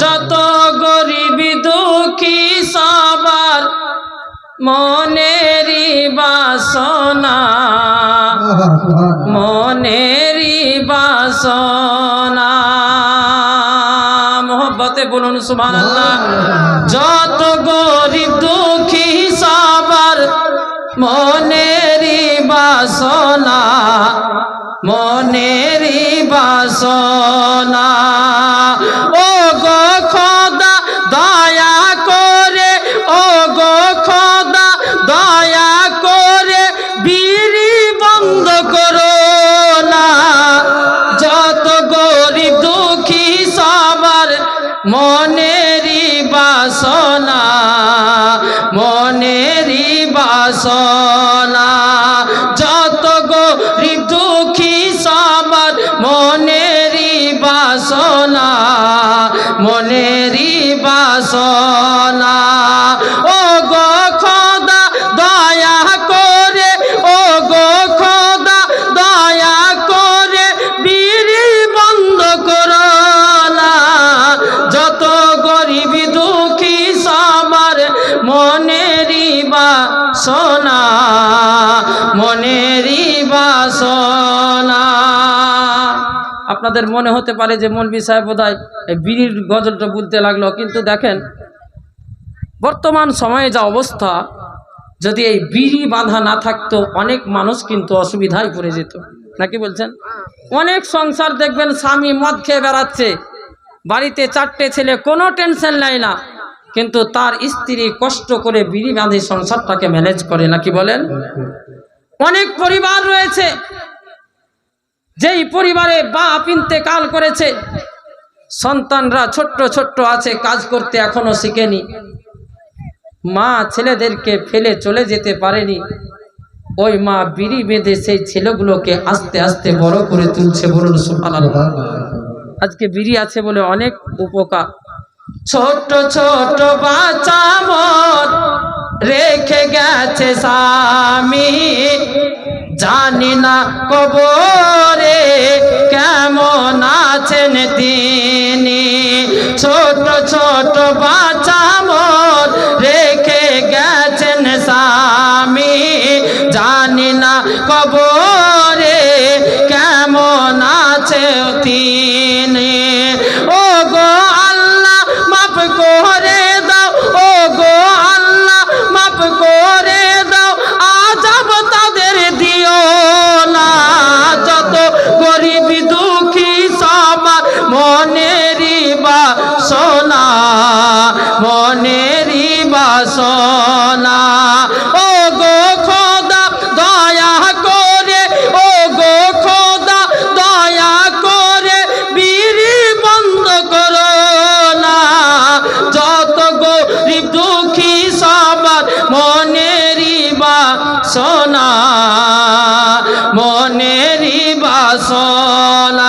যত গরিব দুঃখী সবার মনেরই বাসনা মনেরই বাসনা। মোহব্বতে বলুন সুমান যত গরিব দুঃখী সবার মনেরই বাসনা মনেরই বাসনা। মনেরই বাসনা মনেরি বাসনা। যত গো দুঃখী সবার মনেরি বাসনা মনেরি বাসনা। মনেরই বাসনা মনেরই বাসনা। আপনাদের মনে হতে পারে যে মৌলবি সাহেব বোধহয় এই বিড়ির গজলটা বলতে লাগল, কিন্তু দেখেন, বর্তমান সময়ে যা অবস্থা, যদি এই বিড়ি বাঁধা না থাকতো, অনেক মানুষ কিন্তু অসুবিধায় পড়ে যেত। নাকি বলছেন? অনেক সংসার দেখবেন স্বামী মদ খেয়ে বেড়াচ্ছে, বাড়িতে চারটে ছেলে, কোনো টেনশন নেয় না। কিন্তু তার স্ত্রী কষ্ট করে বিড়ি বাঁধে সংসারটাকে ম্যানেজ করে, নাকি বলেন? অনেক পরিবার রয়েছে, যেই পরিবারে বাপ ইন্তেকাল করেছে, সন্তানরা ছোট্ট ছোট্ট আছে, কাজ করতে এখনও শিখেনি। মা ছেলেদেরকে ফেলে চলে যেতে পারেনি। ওই মা বিড়ি বেঁধে সেই ছেলেগুলোকে আস্তে আস্তে বড় করে তুলছে, বলুন সুবহানাল্লাহ। আজকে বিড়ি আছে বলে অনেক উপকার। ছোট ছোট বাচ্চা মত রেখে গেছে স্বামী। জানি না কবরে কেমন আছেন তিনি। ছোট ছোট বাচ্চা মত রেখে গেছেন স্বামী। জানি না কবরে কেমন আছে তিনি। বাসনা মনেরই বাসনা।